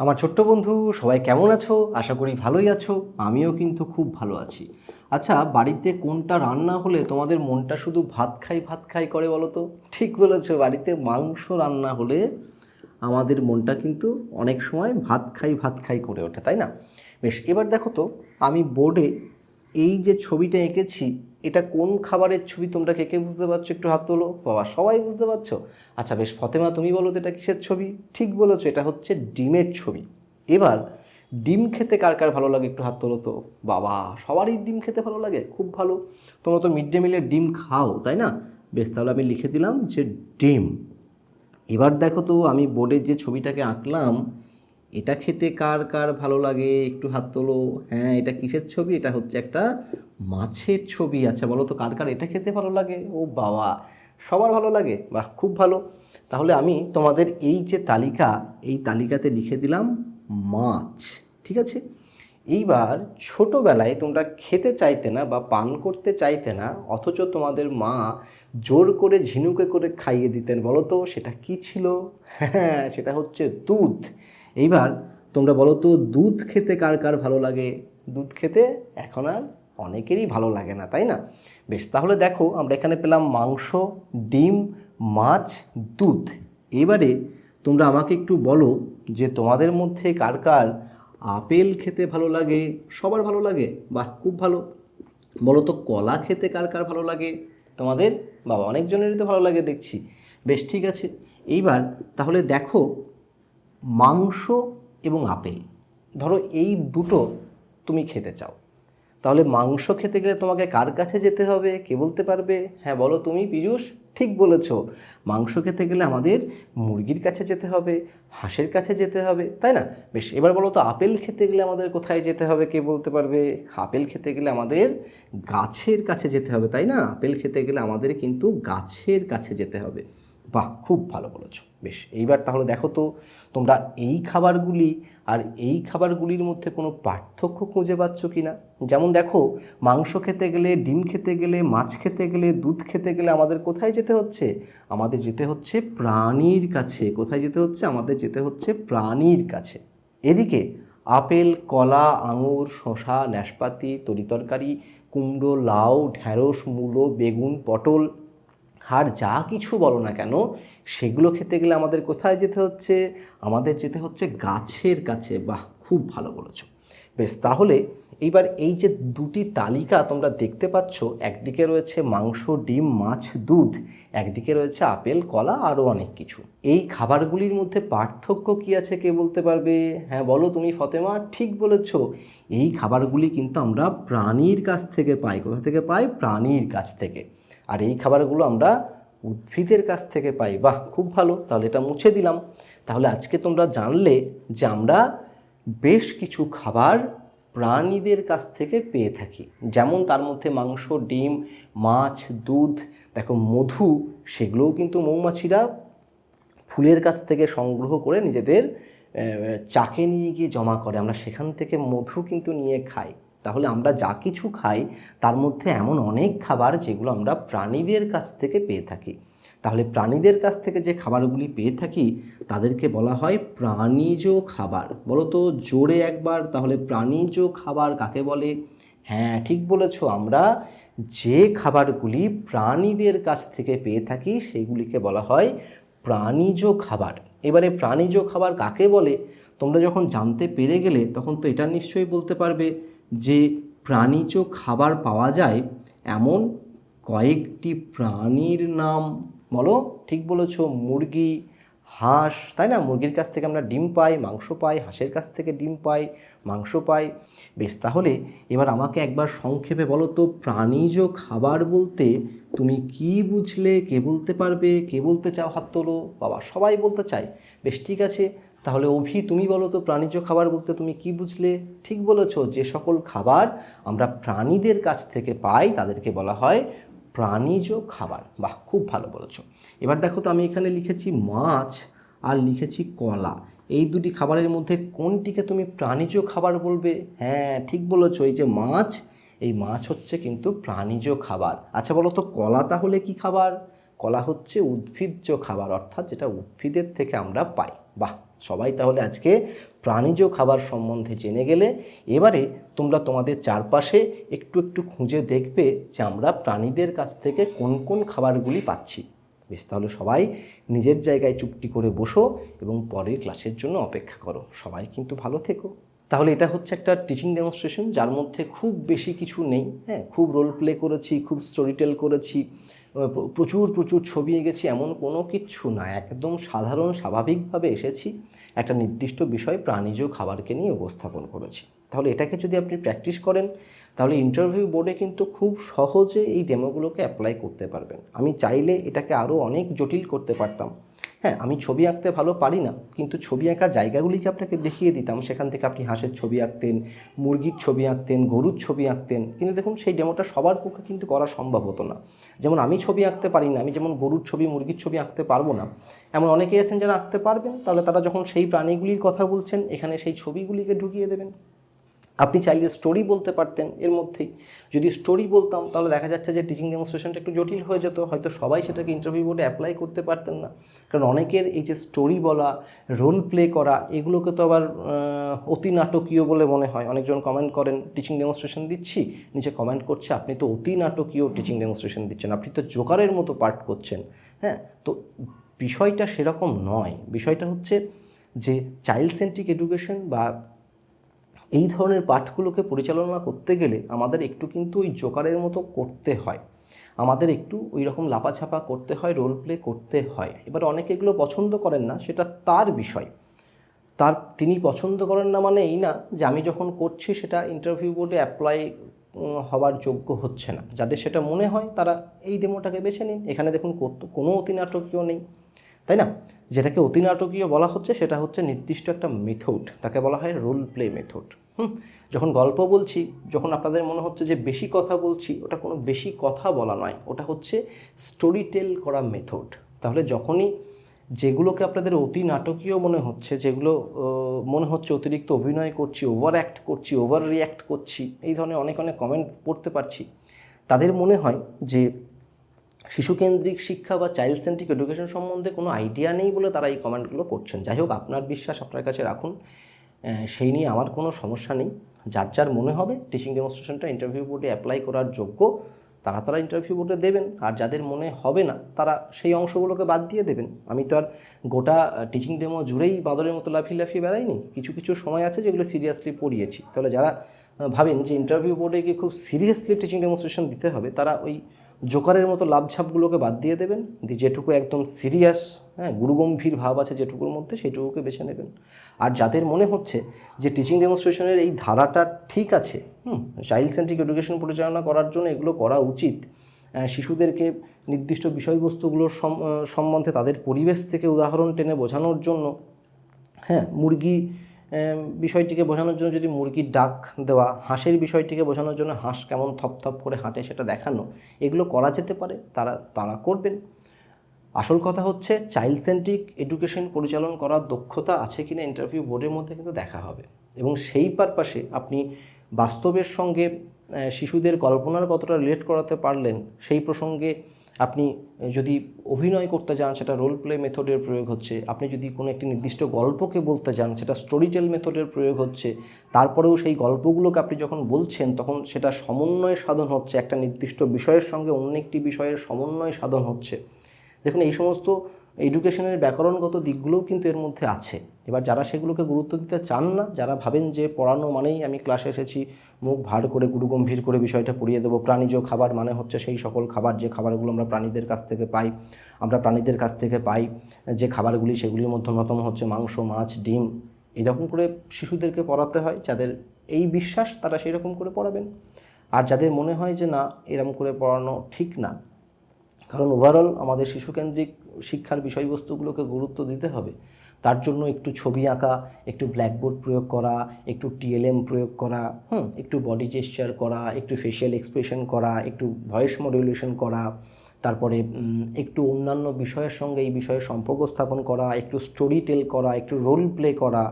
আমার ছোট্ট বন্ধু, সবাই কেমন আছো? আশা করি ভালোই আছো। আমিও কিন্তু খুব ভালো আছি। আচ্ছা বাড়িতে কোনটা রান্না হলে তোমাদের মনটা শুধু ভাত খাই ভাত খাই করে বলো তো? ঠিক বলেছ, বাড়িতে মাংস রান্না হলে আমাদের মনটা কিন্তু অনেক সময় ভাত খাই ভাত খাই করে ওঠে, তাই না? বেশ, এবার দেখো তো, আমি বোর্ডে এই যে ছবিটা এঁকেছি, এটা কোন খাবারের ছবি তোমরা কে কে বুঝতে পারছ? একটু হাত তোলো। বাবা, সবাই বুঝতে পারছ? আচ্ছা বেশ, ফতেমা, তুমি বলো তো এটা কিসের ছবি? ঠিক বলেছ, এটা হচ্ছে ডিমের ছবি। এবার, ডিম খেতে কার কার ভালো লাগে একটু হাত তোলো তো? বাবা, সবারই ডিম খেতে ভালো লাগে, খুব ভালো। তোমরা তো মিড ডে মিলের ডিম খাও, তাই না? বেশ, তাহলে আমি লিখে দিলাম যে ডিম। এবার দেখো তো, আমি বোর্ডের যে ছবিটাকে আঁকলাম এটা খেতে কার কার ভালো লাগে? একটু হাত তোলো। হ্যাঁ এটা কিসের ছবি? এটা হচ্ছে একটা মাছের ছবি আচ্ছা বলো তো, কার কার এটা খেতে ভালো লাগে? ও বাবা, সবার ভালো লাগে? বাহ, খুব ভালো। তাহলে আমি তোমাদের এই যে তালিকা, এই তালিকাতে লিখে দিলাম মাছ, ঠিক আছে? এইবার ছোটোবেলায় তোমরা খেতে চাইতে না বা পান করতে চাইতে না, অথচ তোমাদের মা জোর করে ঝিনুকে করে খাইয়ে দিতেন, বলো তো, সেটা কি ছিল? হ্যাঁ সেটা হচ্ছে দুধ। এইবার তোমরা বলো তো, দুধ খেতে কার কার ভালো লাগে? দুধ খেতে এখন আর অনেকেরই ভালো লাগে না, তাই না? বেশ, তাহলে দেখো, আমরা এখানে পেলাম মাংস, ডিম, মাছ, দুধ। এবারে তোমরা আমাকে একটু বলো যে তোমাদের মধ্যে কার কার আপেল খেতে ভালো লাগে, সবার ভালো লাগে? বাহ, খুব ভালো। বলো তো, কলা খেতে কার কার ভালো লাগে? তোমাদের বাবা অনেকজনেরই তো ভালো লাগে দেখছি। বেশ, ঠিক আছে। এইবার তাহলে দেখো মাংস এবং আপেল। ধরো এই দুটো তুমি খেতে চাও। তাহলে মাংস খেতে গেলে তোমাকে কার কাছে যেতে হবে? কে বলতে পারবে? হ্যাঁ বলো তুমি, পীযূষ। ঠিক বলেছ। মাংস খেতে গেলে আমাদের মুরগির কাছে যেতে হবে, হাঁসের কাছে যেতে হবে, তাই না? বেশ, এবার বলো তো, আপেল খেতে গেলে আমাদের কোথায় যেতে হবে? কে বলতে পারবে? আপেল খেতে গেলে আমাদের গাছের কাছে যেতে হবে, তাই না? আপেল খেতে গেলে আমাদের কিন্তু গাছের কাছে যেতে হবে। বাহ, খুব ভালো বলেছ। বেশ, এইবার তাহলে দেখো তো, তোমরা এই খাবারগুলি আর এই খাবারগুলির মধ্যে কোনো পার্থক্য খুঁজে পাচ্ছ কি না যেমন দেখো, মাংস খেতে গেলে, ডিম খেতে গেলে, মাছ খেতে গেলে, দুধ খেতে গেলে আমাদের কোথায় যেতে হচ্ছে? আমাদের যেতে হচ্ছে প্রাণীর কাছে। কোথায় যেতে হচ্ছে? আমাদের যেতে হচ্ছে প্রাণীর কাছে। এদিকে আপেল, কলা, আঙুর শশা নাশপাতি তরিতরকারি কুমড়ো, লাউ, ঢ্যাঁড়স, মূলো, বেগুন, পটল আর যা কিছু বলো না কেন, সেগুলো খেতে গেলে আমাদের কোথায় যেতে হচ্ছে? আমাদের যেতে হচ্ছে গাছের কাছে। বাহ, খুব ভালো বলেছ। বেশ, তাহলে এইবার এই যে দুটি তালিকা তোমরা দেখতে পাচ্ছ, একদিকে রয়েছে মাংস, ডিম, মাছ, দুধ, একদিকে রয়েছে আপেল, কলা আরও অনেক কিছু। এই খাবারগুলির মধ্যে পার্থক্য কী আছে কে বলতে পারবে? হ্যাঁ বলো তুমি, ফতেমা, ঠিক বলেছ। এই খাবারগুলি কিন্তু আমরা প্রাণীর কাছ থেকে পাই। কোথা থেকে পাই? প্রাণীর কাছ থেকে। আর এই খাবারগুলো আমরা উদ্ভিদের কাছ থেকে পাই। বাহ, খুব ভালো। তাহলে এটা মুছে দিলাম। তাহলে আজকে তোমরা জানলে যে আমরা বেশ কিছু খাবার প্রাণীদের কাছ থেকে পেয়ে থাকি। যেমন তার মধ্যে মাংস, ডিম, মাছ, দুধ, দেখো মধু, সেগুলোও কিন্তু মৌমাছিরা ফুলের কাছ থেকে সংগ্রহ করে নিজেদের চাকে নিয়ে গিয়ে জমা করে। আমরা সেখান থেকে মধু কিন্তু নিয়ে খাই। তাহলে আমরা যা কিছু খাই, তার মধ্যে এমন অনেক খাবার যেগুলো আমরা প্রাণীদের কাছ থেকে পেয়ে থাকি। তাহলে প্রাণীদের কাছ থেকে যে খাবারগুলি পেয়ে থাকি, তাদেরকে বলা হয় প্রাণীজ খাবার। বলো তো জোরে একবার, তাহলে প্রাণীজ খাবার কাকে বলে? হ্যাঁ ঠিক বলেছ। আমরা যে খাবারগুলি প্রাণীদের কাছ থেকে পেয়ে থাকি সেগুলিকে বলা হয় প্রাণীজ খাবার। এবারে প্রাণীজ খাবার কাকে বলে? তোমরা যখন জানতে পেরে গেলে, তখন তো এটা নিশ্চয়ই বলতে পারবে। যে প্রাণীজ খাবার পাওয়া যায়, এমন কয়েকটি প্রাণীর নাম বলো। ঠিক বলেছ, মুরগি, হাঁস, তাই না? মুরগির কাছ থেকে আমরা ডিম পাই, মাংস পাই, হাঁসের কাছ থেকে ডিম পাই, মাংস পাই। বেশ, তাহলে এবার আমাকে একবার সংক্ষেপে বলো তো, প্রাণীজ খাবার বলতে তুমি কি বুঝলে? কে বলতে পারবে? কে বলতে চাও? হাত তোলো, বাবা, সবাই বলতে চায়। বেশ, ঠিক আছে। তাহলে অভি, তুমি বলো তো প্রাণীজ খাবার বলতে তুমি কি বুঝলে? ঠিক বলেছ যে সকল খাবার আমরা প্রাণীদের কাছ থেকে পাই, তাদেরকে বলা হয় প্রাণীজ খাবার। বাহ, খুব ভালো বলেছ। এবার দেখো তো আমি এখানে লিখেছি মাছ আর লিখেছি কলা। এই দুটি খাবারের মধ্যে কোনটিকে তুমি প্রাণীজ খাবার বলবে? হ্যাঁ ঠিক বলেছ, এই যে মাছ, এই মাছ হচ্ছে কিন্তু প্রাণীজ খাবার। আচ্ছা বলো তো, কলা তাহলে কি খাবার? কলা হচ্ছে উদ্ভিজ্জ খাবার, অর্থাৎ যেটা উদ্ভিদের থেকে আমরা পাই। বাহ সবাই তাহলে আজকে প্রাণীজ খাবার সম্বন্ধে জেনে গেলে এবারে তোমরা তোমাদের চারপাশে একটু একটু খুঁজে দেখবে যে আমরা প্রাণীদের কাছ থেকে কোন কোন খাবারগুলি পাচ্ছি। বেশ, তাহলে সবাই নিজের জায়গায় চুপটি করে বসো এবং পরের ক্লাসের জন্য অপেক্ষা করো। সবাই কিন্তু ভালো থেকো। তাহলে এটা হচ্ছে একটা টিচিং ডেমনস্ট্রেশন যার মধ্যে খুব বেশি কিছু নেই। হ্যাঁ খুব রোল প্লে করেছি, খুব স্টোরি টেল করেছি। প্রচুর প্রচুর ছবি এঁকেছি, এমন কোনো কিচ্ছু না। একদম সাধারণ, স্বাভাবিকভাবে এসেছি, একটা নির্দিষ্ট বিষয় প্রাণীজ খাবারকে নিয়ে উপস্থাপন করেছি। তাহলে এটাকে যদি আপনি প্র্যাকটিস করেন, তাহলে ইন্টারভিউ বোর্ডে কিন্তু খুব সহজে এই ডেমোগুলোকে অ্যাপ্লাই করতে পারবেন। আমি চাইলে এটাকে আরও অনেক জটিল করতে পারতাম। হ্যাঁ আমি ছবি আঁকতে ভালো পারি না, কিন্তু ছবি আঁকা জায়গাগুলিকে আপনাকে দেখিয়ে দিতাম। সেখান থেকে আপনি হাঁসের ছবি আঁকতেন, মুরগির ছবি আঁকতেন, গরুর ছবি আঁকতেন। কিন্তু দেখুন, সেই ডেমোটা সবার পক্ষে কিন্তু করা সম্ভব হতো না। যেমন আমি ছবি আঁকতে পারি না, আমি যেমন গরুর ছবি, মুরগির ছবি আঁকতে পারব না, এমন অনেকেই আছেন যারা আঁকতে পারবেন, তাহলে তারা যখন সেই প্রাণীগুলির কথা বলছেন, এখানে সেই ছবিগুলিকে ঢুকিয়ে দেবেন। আপনি চাইলে স্টোরি বলতে পারতেন এর মধ্যেই। যদি স্টোরি বলতাম, তাহলে দেখা যাচ্ছে যে টিচিং ডেমনস্ট্রেশনটা একটু জটিল হয়ে যেত। হয়তো সবাই সেটাকে ইন্টারভিউ বোর্ডে অ্যাপ্লাই করতে পারতেন না। কারণ অনেকের এই যে স্টোরি বলা রোল প্লে করা, এগুলোকে তো আবার অতি নাটকীয় বলে মনে হয়। অনেকজন কমেন্ট করেন টিচিং ডেমনস্ট্রেশন দিচ্ছি। নিচে কমেন্ট করছে, আপনি তো অতি নাটকীয় টিচিং ডেমনস্ট্রেশন দিচ্ছেন। আপনি তো জোকারের মতো পার্ট করছেন। হ্যাঁ? তো বিষয়টা সেরকম নয়। বিষয়টা হচ্ছে যে চাইল্ড সেন্ট্রিক এডুকেশন বা এই ধরনের পাঠগুলোকে পরিচালনা করতে গেলে আমাদের একটু কিন্তু ওই জোকারের মতো করতে হয়। আমাদের একটু ওই রকম লাপাছাপা করতে হয় রোল প্লে করতে হয়। এবার অনেকে এগুলো পছন্দ করেন না, সেটা তার বিষয়। তার, তিনি পছন্দ করেন না মানে এই না যে আমি যখন করছি সেটা ইন্টারভিউ বোর্ডে অ্যাপ্লাই হওয়ার যোগ্য হচ্ছে না। যাদের সেটা মনে হয় তারা এই ডেমোটাকে বেছে নিন। এখানে দেখুন কোনো অতি নাটকীয় নেই। তাই না? যেটাকে অতি নাটকীয় বলা হচ্ছে সেটা হচ্ছে নির্দিষ্ট একটা মেথড তাকে বলা হয় রোল প্লে মেথড হুম? যখন গল্প বলছি, যখন আপনাদের মনে হচ্ছে যে বেশি কথা বলছি, ওটা কোনো বেশি কথা বলা নয়, ওটা হচ্ছে স্টোরি টেল করা মেথড তাহলে যখনই যেগুলোকে আপনাদের অতি নাটকীয় মনে হচ্ছে, যেগুলো মনে হচ্ছে অতিরিক্ত অভিনয় করছি ওভার অ্যাক্ট করছি ওভার রিয়্যাক্ট করছি, এই ধরনের অনেক অনেক কমেন্ট পড়তে পারছি, তাদের মনে হয় যে শিশুকেন্দ্রিক শিক্ষা বা চাইল্ড সেন্ট্রিক এডুকেশন সম্বন্ধে কোনো আইডিয়া নেই বলে তারা এই কমেন্টগুলো করছেন। যাই হোক, আপনার বিশ্বাস আপনার কাছে রাখুন। সেই নিয়ে আমার কোনো সমস্যা নেই। যার যার মনে হবে টিচিং ডেমনস্ট্রেশনটা ইন্টারভিউ বোর্ডে অ্যাপ্লাই করার যোগ্য, তারা তারা ইন্টারভিউ বোর্ডে দেবেন। আর যাদের মনে হবে না, তারা সেই অংশগুলোকে বাদ দিয়ে দেবেন। আমি তো আর গোটা টিচিং ডেমো জুড়েই বাদরের মতো লাফিয়ে লাফিয়ে বেড়াইনি। কিছু কিছু সময় আছে যেগুলো সিরিয়াসলি পড়িয়েছি। তাহলে যারা ভাবেন যে ইন্টারভিউ বোর্ডে গিয়ে খুব সিরিয়াসলি টিচিং ডেমনস্ট্রেশন দিতে হবে, তারা ওই জোকারের মতো লাভঝাপগুলোকে বাদ দিয়ে দেবেন দিয়ে যেটুকু একদম সিরিয়াস হ্যাঁ গুরুগম্ভীর ভাব আছে যেটুকুর মধ্যে, সেটুকুকে বেছে নেবেন। আর যাদের মনে হচ্ছে যে টিচিং ডেমনস্ট্রেশনের এই ধারাটা ঠিক আছে, হুম চাইল্ড সেন্ট্রিক এডুকেশন পরিচালনা করার জন্য এগুলো করা উচিত শিশুদেরকে নির্দিষ্ট বিষয়বস্তুগুলোর সম- সম্বন্ধে তাদের পরিবেশ থেকে উদাহরণ টেনে বোঝানোর জন্য হ্যাঁ মুরগি বিষয়টিকে বোঝানোর জন্য যদি মুরগির ডাক দেওয়া, হাঁসের বিষয়টিকে বোঝানোর জন্য হাঁস কেমন থপথপ করে হাঁটে সেটা দেখানো, এগুলো করা যেতে পারে, তারা তারা করবেন। আসল কথা হচ্ছে চাইল্ড সেন্ট্রিক এডুকেশন পরিচালন করার দক্ষতা আছে কিনা ইন্টারভিউ বোর্ডের মধ্যে কিন্তু দেখা হবে। এবং সেই পারপাসে আপনি বাস্তবের সঙ্গে শিশুদের কল্পনার কতটা রিলেট করাতে পারলেন, সেই প্রসঙ্গে আপনি যদি অভিনয় করতে যান, সেটা রোল প্লে মেথডের প্রয়োগ হচ্ছে। আপনি যদি কোনো একটি নির্দিষ্ট গল্পকে বলতে যান, সেটা স্টোরি টেল মেথডের প্রয়োগ হচ্ছে। তারপরেও সেই গল্পগুলোকে আপনি যখন বলছেন, তখন সেটা সমন্বয় সাধন হচ্ছে। একটা নির্দিষ্ট বিষয়ের সঙ্গে অন্য একটি বিষয়ের সমন্বয় সাধন হচ্ছে। দেখুন, এই সমস্ত এডুকেশনের ব্যাকরণগত দিকগুলোও কিন্তু এর মধ্যে আছে। এবার যারা সেগুলোকে গুরুত্ব দিতে চান না, যারা ভাবেন যে পড়ানো মানেই আমি ক্লাসে এসেছি, মুখ ভার করে, গুরুগম্ভীর করে বিষয়টা পড়িয়ে দেবো, প্রাণীজ খাবার মানে হচ্ছে সেই সকল খাবার, যে খাবারগুলো আমরা প্রাণীদের কাছ থেকে পাই, আমরা প্রাণীদের কাছ থেকে পাই, যে খাবারগুলি সেগুলির মধ্যে অন্যতম হচ্ছে মাংস, মাছ, ডিম, এরকম করে শিশুদেরকে পড়াতে হয়, যাদের এই বিশ্বাস তারা সেই রকম করে পড়াবেন। আর যাদের মনে হয় যে না, এরকম করে পড়ানো ঠিক না কারণ ওভারঅল আমাদের শিশুকেন্দ্রিক শিক্ষার বিষয়বস্তুগুলোকে গুরুত্ব দিতে হবে। তার জন্য একটু ছবি আঁকা, একটু ব্ল্যাকবোর্ড প্রয়োগ করা, একটু টিএলএম প্রয়োগ করা, হুম, একটু বডি জেস্চার করা, একটু ফেশিয়াল এক্সপ্রেশন করা, একটু ভয়েস মডিউলেশন করা, তারপরে একটু অন্যান্য বিষয়ের সঙ্গে এই বিষয়ে সম্পর্ক স্থাপন করা, একটু স্টোরি টেল করা, একটু রোল প্লে করা,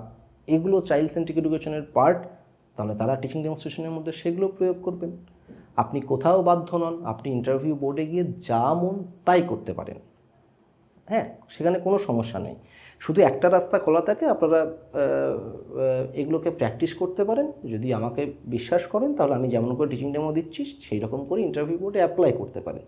এগুলো চাইল্ড সেন্ট্রিক এডুকেশনের পার্ট তাহলে তারা টিচিং ডেমনস্ট্রেশনের মধ্যে সেগুলো প্রয়োগ করবেন। আপনি কোথাও বাধ্য নন, আপনি ইন্টারভিউ বোর্ডে গিয়ে যা মন তাই করতে পারেন। হ্যাঁ সেখানে কোনো সমস্যা নেই। শুধু একটা রাস্তা খোলা থাকে, আপনারা এগুলোকে প্র্যাকটিস করতে পারেন। যদি আমাকে বিশ্বাস করেন, তাহলে আমি যেমন করে টিচিং ডেমো দিচ্ছি সেই রকম করে ইন্টারভিউ বোর্ডে অ্যাপ্লাই করতে পারেন।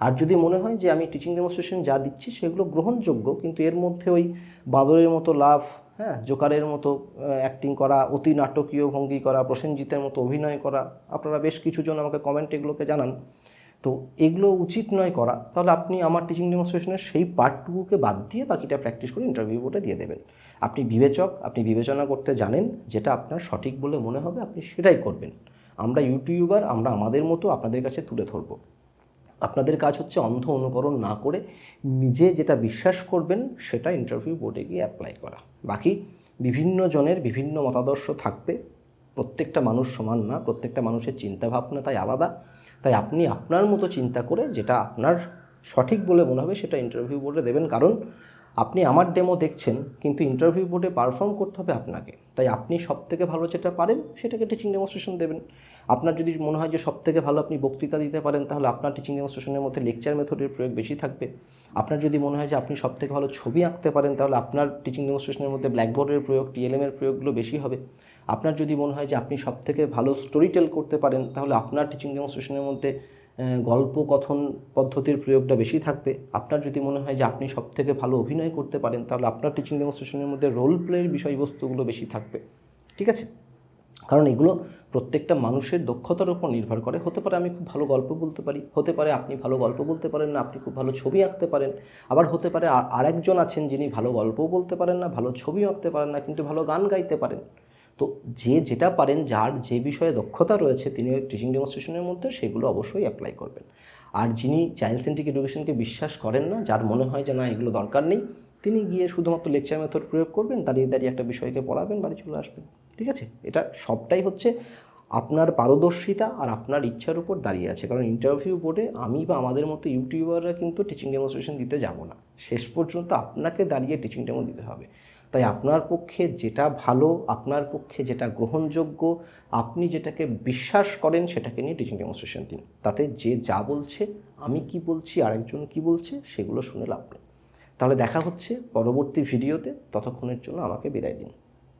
আর যদি মনে হয় যে আমি টিচিং ডেমনস্ট্রেশন যা দিচ্ছি সেগুলো গ্রহণযোগ্য, কিন্তু এর মধ্যে ওই বাঁদরের মতো লাভ হ্যাঁ জোকারের মতো অ্যাক্টিং করা, অতি নাটকীয় ভঙ্গি করা, প্রসেনজিতের মতো অভিনয় করা, আপনারা বেশ কিছুজন আমাকে কমেন্ট এগুলোকে জানান। তো এগুলো উচিত নয় করা। তাহলে আপনি আমার টিচিং ডেমনস্ট্রেশনের সেই পার্টটুকুকে বাদ দিয়ে বাকিটা প্র্যাকটিস করে ইন্টারভিউ বোর্ডে দিয়ে দেবেন। আপনি বিবেচক, আপনি বিবেচনা করতে জানেন যেটা আপনার সঠিক বলে মনে হবে, আপনি সেটাই করবেন। আমরা ইউটিউবার আমরা আমাদের মতো আপনাদের কাছে তুলে ধরবো। আপনাদের কাজ হচ্ছে অন্ধ অনুকরণ না করে নিজে যেটা বিশ্বাস করবেন, সেটা ইন্টারভিউ বোর্ডে গিয়ে অ্যাপ্লাই করা। বাকি বিভিন্ন জনের বিভিন্ন মতাদর্শ থাকবে। প্রত্যেকটা মানুষ সমান না, প্রত্যেকটা মানুষের চিন্তাভাবনা তাই আলাদা। তাই আপনি আপনার মতো চিন্তা করে যেটা আপনার সঠিক বলে মনে হবে, সেটা ইন্টারভিউ বোর্ডে দেবেন। কারণ আপনি আমার ডেমো দেখছেন, কিন্তু ইন্টারভিউ বোর্ডে পারফর্ম করতে হবে আপনাকে। তাই আপনি সব থেকে ভালো যেটা পারেন, সেটাকে টিচিং ডেমনস্ট্রেশন দেবেন। আপনার যদি মনে হয় যে সব থেকে ভালো আপনি বক্তৃতা দিতে পারেন, তাহলে আপনার টিচিং ডেমনস্ট্রেশনের মধ্যে লেকচার মেথডের প্রয়োগ বেশি থাকবে। আপনার যদি মনে হয় যে আপনি সব থেকে ভালো ছবি আঁকতে পারেন, তাহলে আপনার টিচিং ডেমনস্ট্রেশনের মধ্যে ব্ল্যাকবোর্ডের প্রয়োগ টিএলএমের প্রয়োগগুলো বেশি হবে। আপনার যদি মনে হয় যে আপনি সব থেকে ভালো স্টোরি টেল করতে পারেন, তাহলে আপনার টিচিং ডেমনস্ট্রেশনের মধ্যে গল্প কথন পদ্ধতির প্রয়োগটা বেশি থাকবে। আপনার যদি মনে হয় যে আপনি সব থেকে ভালো অভিনয় করতে পারেন, তাহলে আপনার টিচিং ডেমনস্ট্রেশনের মধ্যে রোল প্লের বিষয়বস্তুগুলো বেশি থাকবে। ঠিক আছে? কারণ এগুলো প্রত্যেকটা মানুষের দক্ষতার উপর নির্ভর করে। হতে পারে আমি খুব ভালো গল্প বলতে পারি, হতে পারে আপনি ভালো গল্প বলতে পারেন না, আপনি খুব ভালো ছবি আঁকতে পারেন। আবার হতে পারে আর- আরেকজন আছেন যিনি ভালো গল্পও বলতে পারেন না, ভালো ছবি আঁকতে পারেন না, কিন্তু ভালো গান গাইতে পারেন। তো যে যেটা পারেন, যার যে বিষয়ে দক্ষতা রয়েছে তিনি ওই টিচিং ডেমনস্ট্রেশনের মধ্যে সেগুলো অবশ্যই অ্যাপ্লাই করবেন। আর যিনি চাইল্ড সেন্ট্রিক এডুকেশনকে বিশ্বাস করেন না, যার মনে হয় যে না, এগুলো দরকার নেই, তিনি গিয়ে শুধুমাত্র লেকচার মেথড প্রয়োগ করবেন, দাঁড়িয়ে দাঁড়িয়ে একটা বিষয়কে পড়াবেন, বাড়ি চলে আসবেন। ঠিক আছে? এটা সবটাই হচ্ছে আপনার পারদর্শিতা আর আপনার ইচ্ছার উপর দাঁড়িয়ে আছে। কারণ ইন্টারভিউ বোর্ডে আমি বা আমাদের মতো ইউটিউবাররা কিন্তু টিচিং ডেমনস্ট্রেশন দিতে যাব না। শেষ পর্যন্ত আপনাকে দাঁড়িয়ে টিচিং ডেমো দিতে হবে। তাই আপনার পক্ষে যেটা ভালো, আপনার পক্ষে যেটা গ্রহণযোগ্য, আপনি যেটাকে বিশ্বাস করেন সেটাকে নিয়ে টিচিং ডেমনস্ট্রেশন দিন। তাতে যে যা বলছে, আমি কি বলছি, আরেকজন কি বলছে, সেগুলো শুনে লাভ নেই। তাহলে দেখা হচ্ছে পরবর্তী ভিডিওতে ততক্ষণের জন্য আমাকে বিদায় দিন।